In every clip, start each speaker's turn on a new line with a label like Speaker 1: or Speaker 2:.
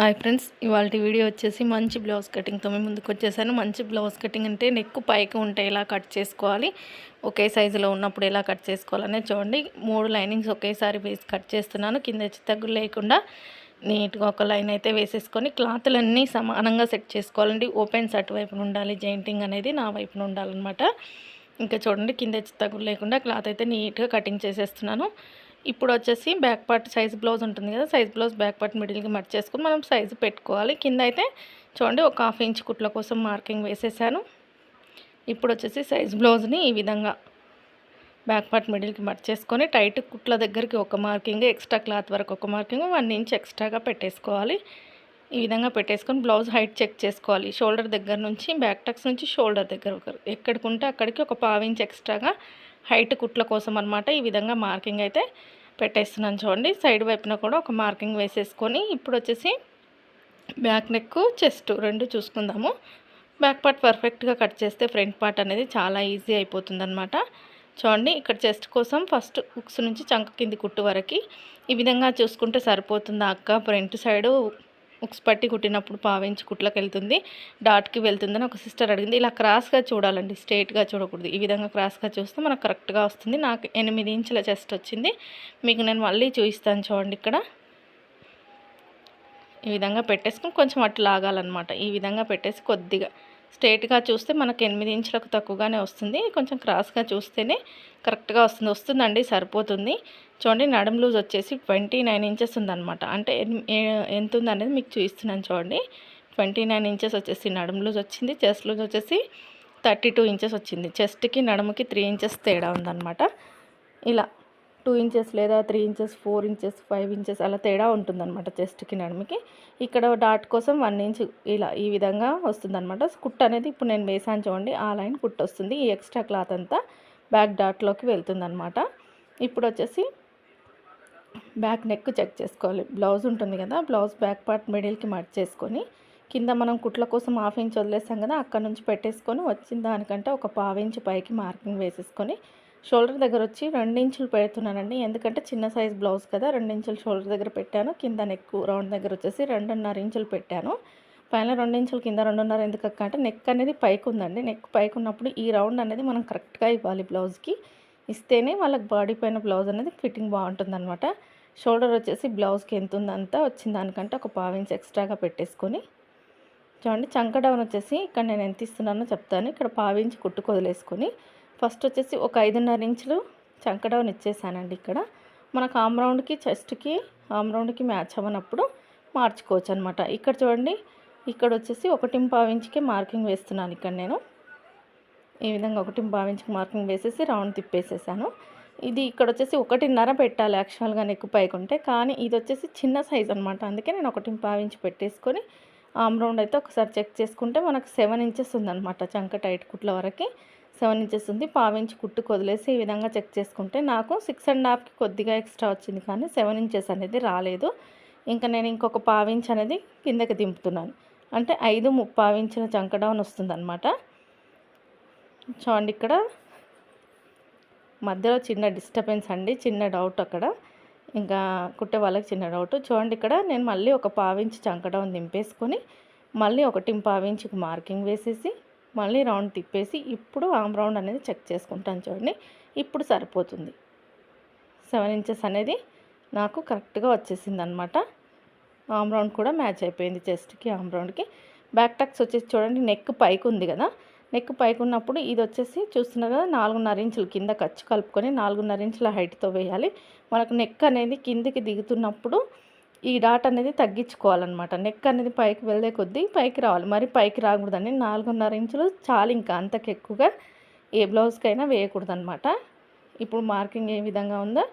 Speaker 1: Hi friends ఇవాళ video వచ్చేసి మంచి బ్లౌజ్ కటింగ్తో మేము ముందుకు వచ్చేసాను. మంచి బ్లౌజ్ కటింగ్ అంటే నెక్ పైకి ఉంటే ఎలా కట్ చేసుకోవాలి ఒకే సైజులో ఉన్నప్పుడు ఎలా కట్ చేసుకోవాలనే చూడండి. మూడు లైనింగ్స్ ఒకేసారి వేసి కట్ చేస్తున్నాను. కింద తగ్గులు లేకుండా నీట్గా ఒక లైన్ అయితే వేసేసుకొని క్లాత్లన్నీ సమానంగా సెట్ చేసుకోవాలండి. ఓపెన్స్ అటువైపున ఉండాలి జైంటింగ్ అనేది నా వైపున ఉండాలన్నమాట. ఇంకా చూడండి కింద తగ్గులు లేకుండా క్లాత్ అయితే నీట్గా కటింగ్ చేసేస్తున్నాను. ఇప్పుడు వచ్చేసి బ్యాక్ పార్ట్ సైజ్ బ్లౌజ్ ఉంటుంది కదా సైజ్ బ్లౌజ్ బ్యాక్ పార్ట్ మిడిల్కి మట్ చేసుకుని మనం సైజు పెట్టుకోవాలి. కింద అయితే చూడండి ఒక హాఫ్ ఇంచ్ కుట్ల కోసం మార్కింగ్ వేసేసాను. ఇప్పుడు వచ్చేసి సైజ్ బ్లౌజ్ని ఈ విధంగా బ్యాక్ పార్ట్ మిడిల్కి మట్ చేసుకొని టైట్ కుట్ల దగ్గరికి ఒక మార్కింగ్ ఎక్స్ట్రా క్లాత్ వరకు ఒక మార్కింగ్ వన్ ఇంచ్ ఎక్స్ట్రాగా పెట్టేసుకోవాలి. ఈ విధంగా పెట్టేసుకొని బ్లౌజ్ హైట్ చెక్ చేసుకోవాలి. షోల్డర్ దగ్గర నుంచి బ్యాక్ టక్స్ నుంచి షోల్డర్ దగ్గర ఒక ఎక్కడికి ఉంటే అక్కడికి ఒక పావు ఇంచ్ ఎక్స్ట్రాగా హైట్ కుట్ల కోసం అనమాట ఈ విధంగా మార్కింగ్ అయితే పెట్టేస్తున్నాను చూడండి. సైడ్ వైపున కూడా ఒక మార్కింగ్ వేసేసుకొని ఇప్పుడు వచ్చేసి బ్యాక్ నెక్ చెస్ట్ రెండు చూసుకుందాము. బ్యాక్ పార్ట్ పర్ఫెక్ట్గా కట్ చేస్తే ఫ్రంట్ పార్ట్ అనేది చాలా ఈజీ అయిపోతుంది అనమాట చూడండి ఇక్కడ చెస్ట్ కోసం ఫస్ట్ ఉక్స్ నుంచి చంక కింది కుట్టు వరకు ఈ విధంగా చూసుకుంటే సరిపోతుంది అక్క? ఫ్రంట్ సైడు ఉక్స్ పట్టి కుట్టినప్పుడు పావించి కుట్లకు వెళ్తుంది. డాట్కి వెళ్తుందని ఒక సిస్టర్ అడిగింది. ఇలా క్రాస్గా చూడాలండి. స్ట్రైట్గా చూడకూడదు. ఈ విధంగా క్రాస్గా చూస్తే మనకు కరెక్ట్గా వస్తుంది. నాకు ఎనిమిది ఇంచుల చెస్ట్ వచ్చింది. మీకు నేను మళ్ళీ చూపిస్తాను చూడండి ఇక్కడ. ఈ విధంగా పెట్టేసుకుని కొంచెం అట్లా లాగాలన్నమాట. ఈ విధంగా పెట్టేసి కొద్దిగా స్ట్రైట్గా చూస్తే మనకు ఎనిమిది ఇంచులకు తక్కువగానే వస్తుంది. కొంచెం క్రాస్గా చూస్తేనే కరెక్ట్గా వస్తుంది. వస్తుందండి సరిపోతుంది. చూడండి నడుము లూజ్ వచ్చేసి ట్వంటీ నైన్ ఇంచెస్ ఉందన్నమాట. అంటే ఎంత ఉందనేది మీకు చూపిస్తున్నాను చూడండి. ట్వంటీ నైన్ ఇంచెస్ వచ్చేసి నడుము లూజ్ వచ్చింది చెస్ట్ లూజ్ వచ్చేసి థర్టీ టూ ఇంచెస్ వచ్చింది. చెస్ట్కి నడుముకి త్రీ ఇంచెస్ తేడా ఉందన్నమాట. ఇలా. టూ ఇంచెస్ లేదా three inches four inches five inches అలా తేడా ఉంటుందన్నమాట చెస్ట్కి నడుముకి. ఇక్కడ డాట్ కోసం వన్ ఇంచ్ ఇలా ఈ విధంగా వస్తుందన్నమాట. కుట్ అనేది ఇప్పుడు నేను వేసాను చూడండి ఆ లైన్ కుట్ వస్తుంది. ఈ ఎక్స్ట్రా క్లాత్ అంతా బ్యాక్ డాట్లోకి వెళ్తుందన్నమాట. ఇప్పుడు వచ్చేసి బ్యాక్ నెక్ చెక్ చేసుకోవాలి. బ్లౌజ్ ఉంటుంది కదా బ్లౌజ్ బ్యాక్ పార్ట్ మిడిల్కి మర్చ్ చేసుకొని కింద మనం కుట్ల కోసం హాఫ్ ఇంచ్ వదిలేసాం కదా అక్కడ నుంచి పెట్టేసుకొని వచ్చిన దానికంటే ఒక పావు ఇంచ్ పైకి మార్కింగ్ వేసేసుకొని షోల్డర్ దగ్గర వచ్చి ఇంచులు పెడుతున్నానండి. ఎందుకంటే చిన్న సైజ్ బ్లౌజ్ కదా రెండించులు షోల్డర్ దగ్గర పెట్టాను. కింద నెక్ రౌండ్ దగ్గర వచ్చేసి రెండున్నర ఇంచులు పెట్టాను. పైన రెండించులు కింద రెండున్నర ఎందుకు అంటే నెక్ అనేది పైకి ఉందండి. నెక్ పైకి ఉన్నప్పుడు ఈ రౌండ్ అనేది మనం కరెక్ట్గా ఇవ్వాలి బ్లౌజ్కి. ఇస్తేనే వాళ్ళకి బాడీ పైన బ్లౌజ్ అనేది ఫిట్టింగ్ బాగుంటుందన్నమాట. షోల్డర్ వచ్చేసి బ్లౌజ్కి ఎంత ఉందంతా వచ్చిన దానికంటే ఒక పావించి ఎక్స్ట్రాగా పెట్టేసుకొని. చూడండి చంక డౌన్ వచ్చేసి ఇక్కడ నేను ఎంత ఇస్తున్నానో చెప్తాను. ఇక్కడ పావించి కుట్టుకు వదిలేసుకొని ఫస్ట్ వచ్చేసి ఒక ఐదున్నర ఇంచులు చంకడౌన్ ఇచ్చేసానండి ఇక్కడ. మనకు ఆమ్ రౌండ్కి చెస్ట్కి ఆమ్ రౌండ్కి మ్యాచ్ అవ్వనప్పుడు మార్చుకోవచ్చు అనమాట ఇక్కడ చూడండి ఇక్కడ వచ్చేసి ఒకటి ఇంచుకే మార్కింగ్ వేస్తున్నాను ఇక్కడ నేను. ఈ విధంగా ఒకటి ఇంచుకి మార్కింగ్ వేసేసి రౌండ్ తిప్పేసేసాను. ఇది ఇక్కడ వచ్చేసి ఒకటిన్నర పెట్టాలి యాక్చువల్గా నెక్కు పైకి ఉంటే కానీ ఇది వచ్చేసి చిన్న సైజ్ అనమాట అందుకే నేను ఒకటి ఇంచు పెట్టేసుకొని ఆమ్ రౌండ్ అయితే ఒకసారి చెక్ చేసుకుంటే మనకు సెవెన్ ఇంచెస్ ఉందన్నమాట చంక టైట్ కుట్ల వరకు. సెవెన్ ఇంచెస్ ఉంది. పావించి కుట్టు వదిలేసి ఈ విధంగా చెక్ చేసుకుంటే నాకు సిక్స్ అండ్ హాఫ్కి కొద్దిగా ఎక్స్ట్రా వచ్చింది కానీ సెవెన్ ఇంచెస్ అనేది రాలేదు. ఇంకా నేను ఇంకొక పావించ్ అనేది కిందకి దింపుతున్నాను. అంటే ఐదు ముప్పావించిన చంక డౌన్ వస్తుంది అనమాట చూడండి ఇక్కడ మధ్యలో చిన్న డిస్టర్బెన్స్ అండి. చిన్న డౌట్ అక్కడ. ఇంకా కుట్టే వాళ్ళకి చిన్న డౌట్. చూడండి ఇక్కడ నేను మళ్ళీ ఒక పావించి చంక డౌన్ దింపేసుకొని మళ్ళీ ఒకటి పావించికి మార్కింగ్ వేసేసి మళ్ళీ రౌండ్ తిప్పేసి ఇప్పుడు ఆమ్ రౌండ్ అనేది చెక్ చేసుకుంటాను చూడండి. ఇప్పుడు సరిపోతుంది. సెవెన్ ఇంచెస్ అనేది నాకు కరెక్ట్గా వచ్చేసింది అనమాట ఆమ్ రౌండ్ కూడా మ్యాచ్ అయిపోయింది చెస్ట్కి ఆమ్ రౌండ్కి. బ్యాక్ టక్స్ వచ్చేసి చూడండి నెక్ పైకి ఉంది కదా. నెక్ పైకి ఉన్నప్పుడు ఇది వచ్చేసి చూస్తున్నారు కదా నాలుగున్నర ఇంచులు కింద ఖర్చు కలుపుకొని నాలుగున్నర ఇంచుల హైట్తో వేయాలి. మనకు నెక్ అనేది కిందికి దిగుతున్నప్పుడు ఈ డాట్ అనేది తగ్గించుకోవాలన్నమాట. నెక్ అనేది పైకి వెళ్ళే కొద్దీ పైకి రావాలి. మరి పైకి రాకూడదండి. నాలుగున్నర ఇంచులు చాలు ఇంకా అంతకు ఎక్కువగా ఏ బ్లౌజ్కైనా వేయకూడదు అనమాట ఇప్పుడు మార్కింగ్ ఏ విధంగా ఉందో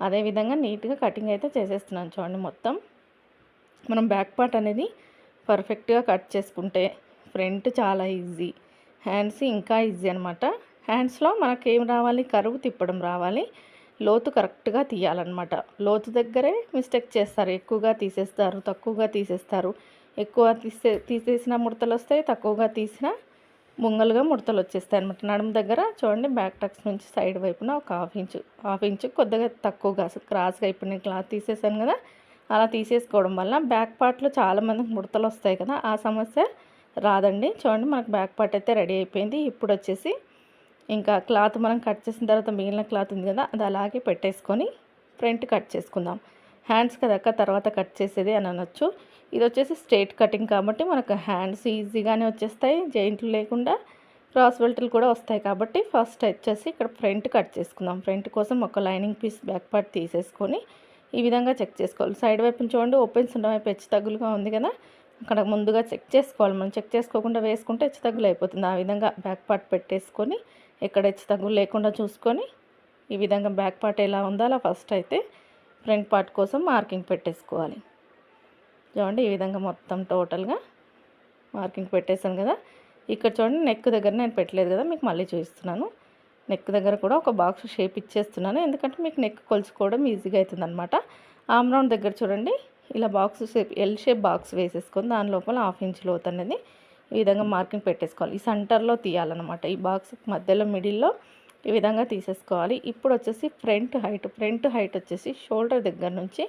Speaker 1: అదే విధంగా నీట్గా కటింగ్ అయితే చేసేస్తున్నాను చూడండి మొత్తం. మనం బ్యాక్ పార్ట్ అనేది పర్ఫెక్ట్గా కట్ చేసుకుంటే ఫ్రంట్ చాలా ఈజీ హ్యాండ్స్ ఇంకా ఈజీ అనమాట హ్యాండ్స్లో మనకేం రావాలి? కరువు తిప్పడం రావాలి. లోతు కరెక్ట్గా తీయాలన్నమాట. లోతు దగ్గరే మిస్టేక్ చేస్తారు. ఎక్కువగా తీసేస్తారు తక్కువగా తీసేస్తారు. ఎక్కువ తీసే తీసేసిన ముడతలు వస్తాయి తక్కువగా తీసిన ముంగలుగా ముడతలు వచ్చేస్తాయి అనమాట నడుము దగ్గర చూడండి బ్యాక్ టక్స్ నుంచి సైడ్ వైపున ఒక హాఫ్ ఇంచు హాఫ్ ఇంచు కొద్దిగా తక్కువగా క్రాస్గా ఇప్పుడు నేను క్లాత్ తీసేసాను కదా అలా తీసేసుకోవడం వల్ల బ్యాక్ పార్ట్లో చాలామందికి ముడతలు వస్తాయి కదా ఆ సమస్య రాదండి. చూడండి మనకు బ్యాక్ పార్ట్ అయితే రెడీ అయిపోయింది. ఇప్పుడు వచ్చేసి ఇంకా క్లాత్ మనం కట్ చేసిన తర్వాత మిగిలిన క్లాత్ ఉంది కదా అది అలాగే పెట్టేసుకొని ఫ్రంట్ కట్ చేసుకుందాం. హ్యాండ్స్ కదక్క తర్వాత కట్ చేసేది అని అనొచ్చు. ఇది వచ్చేసి స్ట్రైట్ కటింగ్ కాబట్టి మనకు హ్యాండ్స్ ఈజీగానే వచ్చేస్తాయి జాయింట్లు లేకుండా క్రాస్ బెల్ట్లు కూడా వస్తాయి కాబట్టి ఫస్ట్ వచ్చేసి ఇక్కడ ఫ్రంట్ కట్ చేసుకుందాం. ఫ్రంట్ కోసం ఒక లైనింగ్ పీస్ బ్యాక్ పార్ట్ తీసేసుకొని ఈ విధంగా చెక్ చేసుకోవాలి. సైడ్ వైపు చూడండి ఓపెన్స్ ఉన్న వైపు హెచ్చు తగ్గులుగా ఉంది కదా. అక్కడ ముందుగా చెక్ చేసుకోవాలి. మనం చెక్ చేసుకోకుండా వేసుకుంటే హెచ్చు తగ్గులు అయిపోతుంది. ఆ విధంగా బ్యాక్ పార్ట్ పెట్టేసుకొని ఎక్కడ హెచ్చు తగ్గులు లేకుండా చూసుకొని ఈ విధంగా బ్యాక్ పార్ట్ ఎలా ఉందో అలా ఫస్ట్ అయితే ఫ్రంట్ పార్ట్ కోసం మార్కింగ్ పెట్టేసుకోవాలి. చూడండి ఈ విధంగా మొత్తం టోటల్గా మార్కింగ్ పెట్టేశాను కదా. ఇక్కడ చూడండి నెక్ దగ్గర నేను పెట్టలేదు కదా మీకు మళ్ళీ చూపిస్తున్నాను. నెక్ దగ్గర కూడా ఒక బాక్స్ షేప్ ఇచ్చేస్తున్నాను. ఎందుకంటే మీకు నెక్ కొలుచుకోవడం ఈజీగా అవుతుంది అనమాట ఆమ్ రౌండ్ దగ్గర చూడండి ఇలా box shape L shape box వేసేసుకొని దాని లోపల హాఫ్ ఇంచ్ లోత్ అనేది ఈ విధంగా మార్కింగ్ పెట్టేసుకోవాలి. ఈ సెంటర్లో తీయాలన్నమాట. ఈ బాక్స్ మధ్యలో మిడిల్లో ఈ విధంగా తీసేసుకోవాలి. ఇప్పుడు వచ్చేసి ఫ్రంట్ హైట్ ఫ్రంట్ హైట్ వచ్చేసి షోల్డర్ దగ్గర నుంచి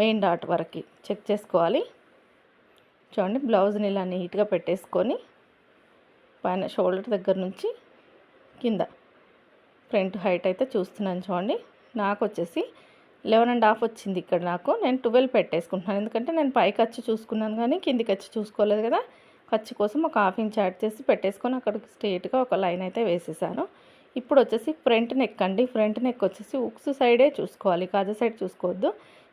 Speaker 1: మెయిన్ డాట్ వరకు చెక్ చేసుకోవాలి. చూడండి బ్లౌజ్ని ఇలా నీట్గా పెట్టేసుకొని పైన షోల్డర్ దగ్గర నుంచి కింద ఫ్రంట్ హైట్ అయితే చూస్తున్నాను చూడండి. నాకు వచ్చేసి లెవెన్ అండ్ హాఫ్ వచ్చింది ఇక్కడ నాకు. నేను ట్వెల్వ్ పెట్టేసుకుంటున్నాను. ఎందుకంటే నేను పైకి వచ్చి చూసుకున్నాను కానీ కిందికి వచ్చి చూసుకోలేదు కదా. ఖర్చు కోసం ఒక హాఫ్ ఇంచ్ యాడ్ చేసి పెట్టేసుకొని అక్కడికి స్ట్రేట్గా ఒక లైన్ అయితే వేసేసాను. ఇప్పుడు వచ్చేసి ఫ్రంట్ నెక్ అండి. ఫ్రంట్ నెక్ వచ్చేసి ఉక్స్ సైడే చూసుకోవాలి. కాజా సైడ్ చూసుకోవద్దు.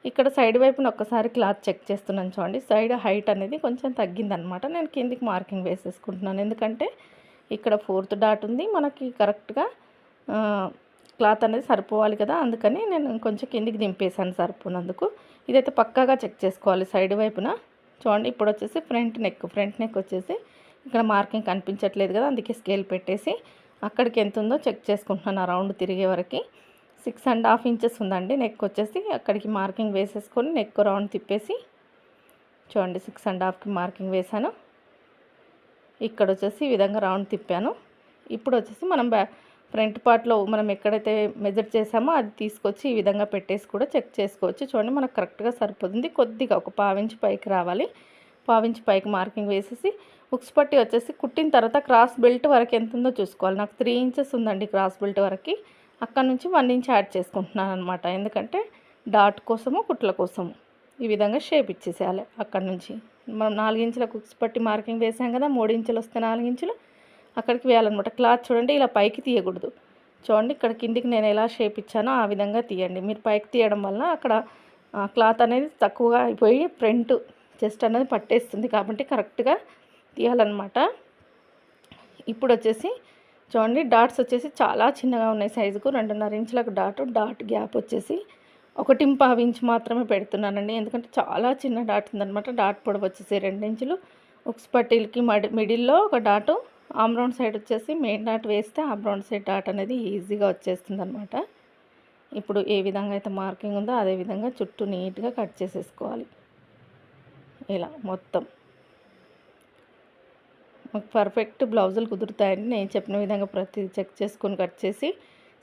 Speaker 1: ఇక్కడ సైడ్ వైపున ఒక్కసారి క్లాత్ చెక్ చేస్తున్నాను చూడండి. సైడ్ హైట్ అనేది కొంచెం తగ్గిందనమాట. నేను కిందికి మార్కింగ్ వేసేసుకుంటున్నాను. ఎందుకంటే ఇక్కడ ఫోర్త్ డాట్ ఉంది. మనకి కరెక్ట్గా క్లాత్ అనేది సరిపోవాలి కదా. అందుకని నేను కొంచెం కిందికి దింపేసాను సరిపోనందుకు. ఇదైతే పక్కాగా చెక్ చేసుకోవాలి సైడ్ వైపున. చూడండి ఇప్పుడు వచ్చేసి ఫ్రంట్ నెక్ ఫ్రంట్ నెక్ వచ్చేసి ఇక్కడ మార్కింగ్ కనిపించట్లేదు కదా అందుకే స్కేల్ పెట్టేసి అక్కడికి ఎంత ఉందో చెక్ చేసుకుంటున్నాను ఆ రౌండ్ తిరిగే వరకు. సిక్స్ అండ్ హాఫ్ ఇంచెస్ ఉందండి నెక్ వచ్చేసి అక్కడికి మార్కింగ్ వేసేసుకొని నెక్ రౌండ్ తిప్పేసి చూడండి సిక్స్ అండ్ హాఫ్కి మార్కింగ్ వేశాను. ఇక్కడ వచ్చేసి ఈ విధంగా రౌండ్ తిప్పాను. ఇప్పుడు వచ్చేసి మనం బ్యా ఫ్రంట్ పార్ట్లో మనం ఎక్కడైతే మెజర్ చేసామో అది తీసుకొచ్చి ఈ విధంగా పెట్టేసి కూడా చెక్ చేసుకోవచ్చు. చూడండి మనకు కరెక్ట్గా సరిపోతుంది. కొద్దిగా ఒక పావించి పైకి రావాలి. పావించి పైకి మార్కింగ్ వేసేసి ఉక్స్ పట్టి వచ్చేసి కుట్టిన తర్వాత క్రాస్ బెల్ట్ వరకు ఎంత ఉందో చూసుకోవాలి. నాకు త్రీ ఇంచెస్ ఉందండి క్రాస్ బెల్ట్ వరకు. అక్కడ నుంచి వన్ ఇంచ్ యాడ్ చేసుకుంటున్నాను అనమాట ఎందుకంటే డాట్ కోసము కుట్ల కోసము ఈ విధంగా షేప్ ఇచ్చేసేయాలి అక్కడ నుంచి. మనం నాలుగు ఇంచుల కుక్స్ పట్టి మార్కింగ్ వేసాం కదా మూడు ఇంచులు వస్తే నాలుగు ఇంచులు. అక్కడికి వేయాలన్నమాట. క్లాత్ చూడండి ఇలా పైకి తీయకూడదు. చూడండి ఇక్కడ కిందికి నేను ఎలా షేప్ ఇచ్చానో ఆ విధంగా తీయండి. మీరు పైకి తీయడం వల్ల అక్కడ క్లాత్ అనేది తక్కువగా అయిపోయి ఫ్రంట్ చెస్ట్ అనేది పట్టేస్తుంది. కాబట్టి కరెక్ట్గా తీయాలన్నమాట. ఇప్పుడు వచ్చేసి చూడండి డాట్స్ వచ్చేసి చాలా చిన్నగా ఉన్నాయి సైజుకు రెండున్నర ఇంచులకు డాట్ డాట్ గ్యాప్ వచ్చేసి ఒకటి పావు ఇంచ్ మాత్రమే పెడుతున్నానండి. ఎందుకంటే చాలా చిన్న డాట్ ఉందనమాట డాట్ పొడవు వచ్చేసి రెండు ఇంచులు. ఉక్స్ పట్టీలకి మడి మిడిల్లో ఒక డాటు ఆమ్ సైడ్ వచ్చేసి మెయిన్ డాట్ వేస్తే ఆమ్ సైడ్ డాట్ అనేది ఈజీగా వచ్చేస్తుంది అనమాట ఇప్పుడు ఏ విధంగా అయితే మార్కింగ్ ఉందో అదే విధంగా చుట్టూ నీట్గా కట్ చేసేసుకోవాలి. ఇలా మొత్తం. మాకు పర్ఫెక్ట్ బ్లౌజులు కుదురుతాయండి నేను చెప్పిన విధంగా ప్రతి చెక్ చేసుకొని కట్ చేసి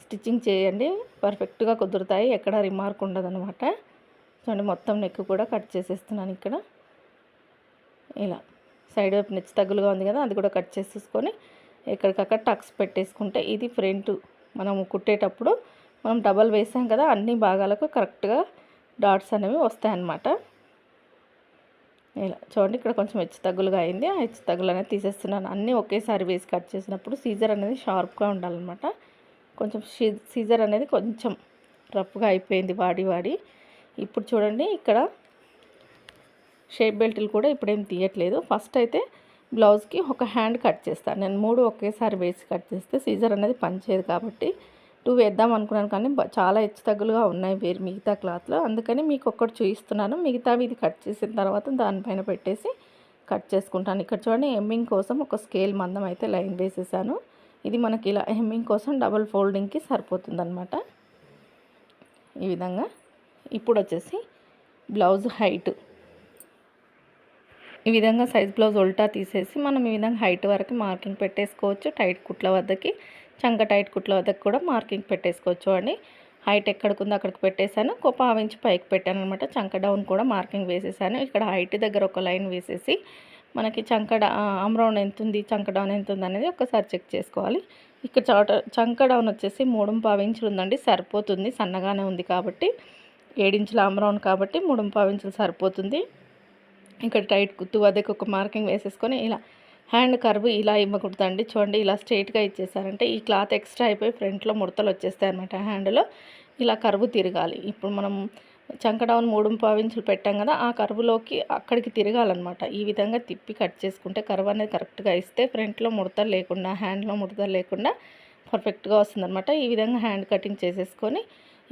Speaker 1: స్టిచ్చింగ్ చేయండి. పర్ఫెక్ట్గా కుదురుతాయి. ఎక్కడ రిమార్క్ ఉండదనమాట చూడండి మొత్తం నెక్ కూడా కట్ చేసేస్తున్నాను ఇక్కడ. ఇలా. సైడ్ వైపు నెచ్చి తగ్గులుగా ఉంది కదా అది కూడా కట్ చేసేసుకొని ఎక్కడికక్కడ టక్స్ పెట్టేసుకుంటే ఇది ఫ్రంట్ మనం కుట్టేటప్పుడు మనం డబల్ వేసాం కదా అన్ని భాగాలకు కరెక్ట్గా డాట్స్ అనేవి వస్తాయన్నమాట. ఇలా చూడండి ఇక్కడ కొంచెం హెచ్చు తగ్గులుగా అయింది. ఆ హెచ్చు తగ్గులు అనేది తీసేస్తున్నాను. అన్నీ ఒకేసారి వేసి కట్ చేసినప్పుడు సీజర్ అనేది షార్ప్గా ఉండాలన్నమాట. కొంచెం సీజర్ అనేది కొంచెం రఫ్గా అయిపోయింది వాడి వాడి. ఇప్పుడు చూడండి ఇక్కడ షేప్ బెల్ట్లు కూడా ఇప్పుడేం తీయట్లేదు. ఫస్ట్ అయితే బ్లౌజ్కి ఒక హ్యాండ్ కట్ చేస్తాను నేను మూడు ఒకేసారి వేసి కట్ చేస్తే సీజర్ అనేది పనిచేయదు కాబట్టి టూ వేద్దాం అనుకున్నాను కానీ చాలా హెచ్చు తగ్గులుగా ఉన్నాయి వేరు మిగతా క్లాత్లో. అందుకని మీకు ఒక్కటి చూపిస్తున్నాను. మిగతావి ఇది కట్ చేసిన తర్వాత దానిపైన పెట్టేసి కట్ చేసుకుంటాను. ఇక్కడ చూడండి ఎమ్మింగ్ కోసం ఒక స్కేల్ మందం అయితే లైన్ వేసేసాను. ఇది మనకి ఇలా హెమ్మింగ్ కోసం డబల్ ఫోల్డింగ్కి సరిపోతుంది ఈ విధంగా. ఇప్పుడు వచ్చేసి బ్లౌజ్ హైట్. ఈ విధంగా సైజ్ బ్లౌజ్ ఉల్టా తీసేసి మనం ఈ విధంగా హైట్ వరకు మార్కింగ్ పెట్టేసుకోవచ్చు. టైట్ కుట్ల వద్దకి చంక టైట్ కుట్ల వద్దకు కూడా మార్కింగ్ పెట్టేసుకోవచ్చు అండి. హైట్ ఎక్కడికి ఉందో అక్కడికి పెట్టేశాను. ఒక పావించి పైకి పెట్టాను అనమాట చంక డౌన్ కూడా మార్కింగ్ వేసేసాను. ఇక్కడ హైట్ దగ్గర ఒక లైన్ వేసేసి మనకి చంక అమ్రౌండ్ ఎంత ఉంది చంక డౌన్ ఎంత ఉంది అనేది ఒకసారి చెక్ చేసుకోవాలి. ఇక్కడ చోట చంక డౌన్ వచ్చేసి మూడు పావించులు ఉందండి. సరిపోతుంది. సన్నగానే ఉంది కాబట్టి ఏడించుల అమ్రౌండ్ కాబట్టి మూడు పావించులు సరిపోతుంది. ఇక్కడ టైట్ కుత్తు వద్దకు ఒక మార్కింగ్ వేసేసుకొని ఇలా హ్యాండ్ కర్వ్ ఇలా ఇవ్వకూడదండి. చూడండి ఇలా స్ట్రైట్గా ఇచ్చేసారంటే ఈ క్లాత్ ఎక్స్ట్రా అయిపోయి ఫ్రంట్లో ముడతలు వచ్చేస్తాయి అనమాట హ్యాండ్లో. ఇలా కర్వ్ తిరగాలి. ఇప్పుడు మనం చంకడౌన్ మూడు పావించులు పెట్టాం కదా ఆ కరువులోకి అక్కడికి తిరగాలన్నమాట. ఈ విధంగా తిప్పి కట్ చేసుకుంటే కరువు అనేది కరెక్ట్గా ఇస్తే ఫ్రంట్లో ముడతలు లేకుండా హ్యాండ్లో ముడతలు లేకుండా పర్ఫెక్ట్గా వస్తుందన్నమాట. ఈ విధంగా హ్యాండ్ కటింగ్ చేసేసుకొని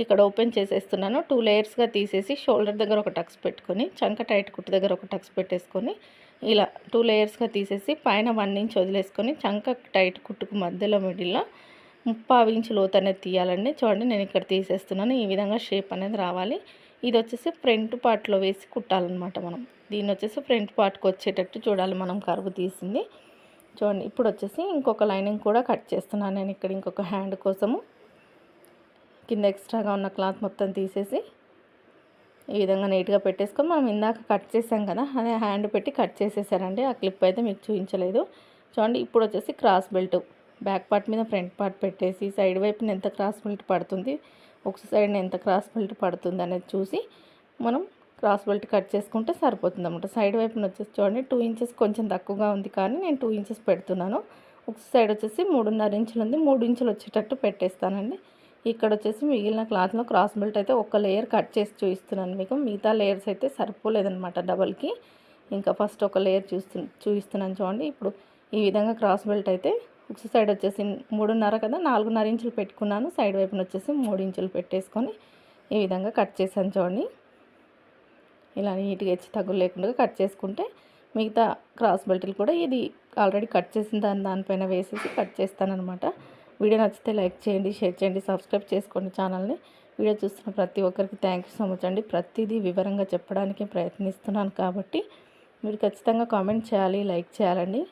Speaker 1: ఇక్కడ ఓపెన్ చేసేస్తున్నాను. టూ లేయర్స్గా తీసేసి షోల్డర్ దగ్గర ఒక టక్స్ పెట్టుకొని చంక టైట్ కుట్టు దగ్గర ఒక టక్స్ పెట్టేసుకొని ఇలా టూ లేయర్స్గా తీసేసి పైన వన్ ఇంచ్ వదిలేసుకొని చంక టైట్ కుట్టుకు మధ్యలో మిడిల్లో ముప్పై ఇంచు లోతు అనేది తీయాలండి. చూడండి నేను ఇక్కడ తీసేస్తున్నాను. ఈ విధంగా షేప్ అనేది రావాలి. ఇది వచ్చేసి ఫ్రంట్ పార్ట్లో వేసి కుట్టాలన్నమాట మనం. దీన్ని వచ్చేసి ఫ్రంట్ పార్ట్కి వచ్చేటట్టు చూడాలి మనం కరువు తీసింది. చూడండి ఇప్పుడు వచ్చేసి ఇంకొక లైనింగ్ కూడా కట్ చేస్తున్నాను నేను. ఇక్కడ ఇంకొక హ్యాండ్ కోసము. కింద ఎక్స్ట్రాగా ఉన్న క్లాత్ మొత్తం తీసేసి ఈ విధంగా నీట్గా పెట్టేసుకొని మనం ఇందాక కట్ చేసాం కదా అదే హ్యాండ్ పెట్టి కట్ చేసేసారండి. ఆ క్లిప్ అయితే మీకు చూపించలేదు. చూడండి ఇప్పుడు వచ్చేసి క్రాస్ బెల్ట్. బ్యాక్ పార్ట్ మీద ఫ్రంట్ పార్ట్ పెట్టేసి సైడ్ వైపున ఎంత క్రాస్ బెల్ట్ పడుతుంది ఒక సైడ్ ఎంత క్రాస్ బెల్ట్ పడుతుంది అనేది చూసి మనం క్రాస్ బెల్ట్ కట్ చేసుకుంటే సరిపోతుంది అనమాట సైడ్ వైపున వచ్చేసి చూడండి టూ ఇంచెస్ కొంచెం తక్కువగా ఉంది కానీ నేను టూ ఇంచెస్ పెడుతున్నాను. ఒక సైడ్ వచ్చేసి మూడున్నర ఇంచులు ఉంది మూడు ఇంచులు వచ్చేటట్టు పెట్టేస్తానండి. ఇక్కడ వచ్చేసి మిగిలిన క్లాత్లో క్రాస్ బెల్ట్ అయితే ఒక లేయర్ కట్ చేసి చూపిస్తున్నాను మీకు. మిగతా లేయర్స్ అయితే సరిపోలేదనమాట డబల్కి. ఇంకా ఫస్ట్ ఒక లేయర్ చూస్తు చూపిస్తున్నాను చూడండి. ఇప్పుడు ఈ విధంగా క్రాస్ బెల్ట్ అయితే ఉక్స్ సైడ్ వచ్చేసి మూడున్నర కదా నాలుగున్నర ఇంచులు పెట్టుకున్నాను. సైడ్ వైపున వచ్చేసి మూడు ఇంచులు పెట్టేసుకొని ఈ విధంగా కట్ చేశాను చూడండి. ఇలా నీట్గా ఇచ్చి తగ్గులు లేకుండా కట్ చేసుకుంటే మిగతా క్రాస్ బెల్ట్లు కూడా ఇది ఆల్రెడీ కట్ చేసిన దాని దానిపైన వేసేసి కట్ చేస్తానమాట వీడియో నచ్చితే లైక్ చేయండి షేర్ చేయండి సబ్స్క్రైబ్ చేసుకోండి ఛానల్ని. వీడియో చూస్తున్న ప్రతి ఒక్కరికి థ్యాంక్ యూ సో మచ్ అండి. ప్రతిదీ వివరంగా చెప్పడానికి ప్రయత్నిస్తున్నాను కాబట్టి మీరు ఖచ్చితంగా కామెంట్ చేయాలి లైక్ చేయాలండి.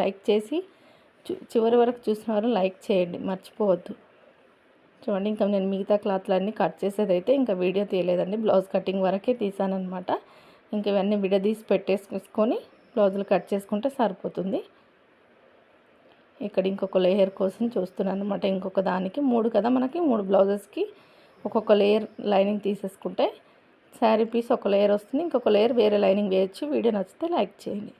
Speaker 1: లైక్ చేసి చివరి వరకు చూసిన వారు లైక్ చేయండి మర్చిపోవద్దు. చూడండి ఇంకా నేను మిగతా క్లాత్లన్నీ కట్ చేసేది అయితే ఇంకా వీడియో తీయలేదండి. బ్లౌజ్ కటింగ్ వరకే తీసానమాట ఇంక ఇవన్నీ విడదీసి పెట్టేసుకొని బ్లౌజులు కట్ చేసుకుంటే సరిపోతుంది. ఇక్కడ ఇంకొక లేయర్ కోసం చూస్తున్నాను అనమాట ఇంకొక దానికి మూడు కదా మనకి? మూడు బ్లౌజెస్కి ఒక్కొక్క లేయర్ లైనింగ్ తీసేసుకుంటే శారీ పీస్ ఒక లేయర్ వస్తుంది. ఇంకొక లేయర్ వేరే లైనింగ్ వేయచ్చు. వీడియో నచ్చితే లైక్ చేయండి.